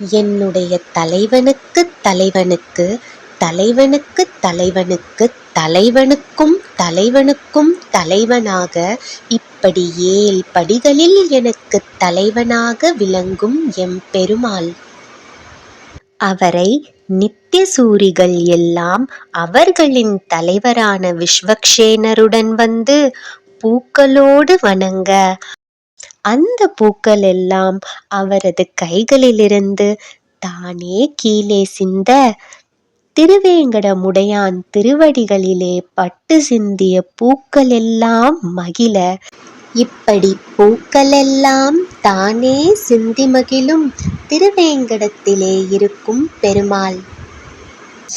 என்னுடைய தலைவனுக்கு தலைவனுக்கு தலைவனுக்கு தலைவனுக்குத் தலைவனுக்கும் தலைவனுக்கும் தலைவனாக இப்படி ஏழ் படிகளில் எனக்குத் தலைவனாக விளங்கும் எம் பெருமாள். அவரை நித்யசூரிகள் எல்லாம் அவர்களின் தலைவரான விஸ்வக்ஷேனருடன் வந்து பூக்களோடு வணங்க அந்த பூக்கள் எல்லாம் அவரது கைகளிலிருந்து தானே கீழே சிந்த திருவேங்கடமுடையான் திருவடிகளிலே பட்டு சிந்திய பூக்களெல்லாம் மகிழ இப்படி பூக்களெல்லாம் தானே சிந்தி மகிழும் திருவேங்கடத்திலே இருக்கும் பெருமாள்.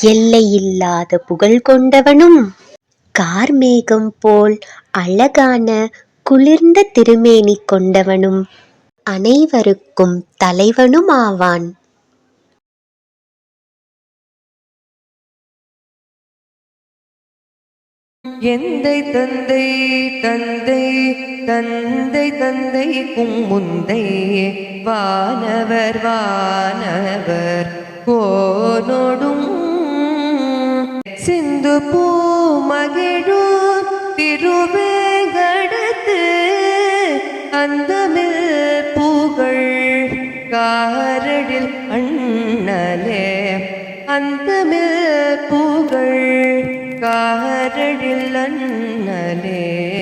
எல்லையில்லாத புகழ் கொண்டவனும் கார்மேகம் போல் அழகான குளிர்ந்த திருமேனி கொண்டவனும் அனைவருக்கும் தலைவனுமாவான். எந்தை தந்தை தந்தை தந்தை தந்தை கும்முந்தை வானவர் வானவர் கோனோடும் சிந்து போ காரடில் அண்ணலே அந்தமில் பூகள் காரடில் அண்ணலே.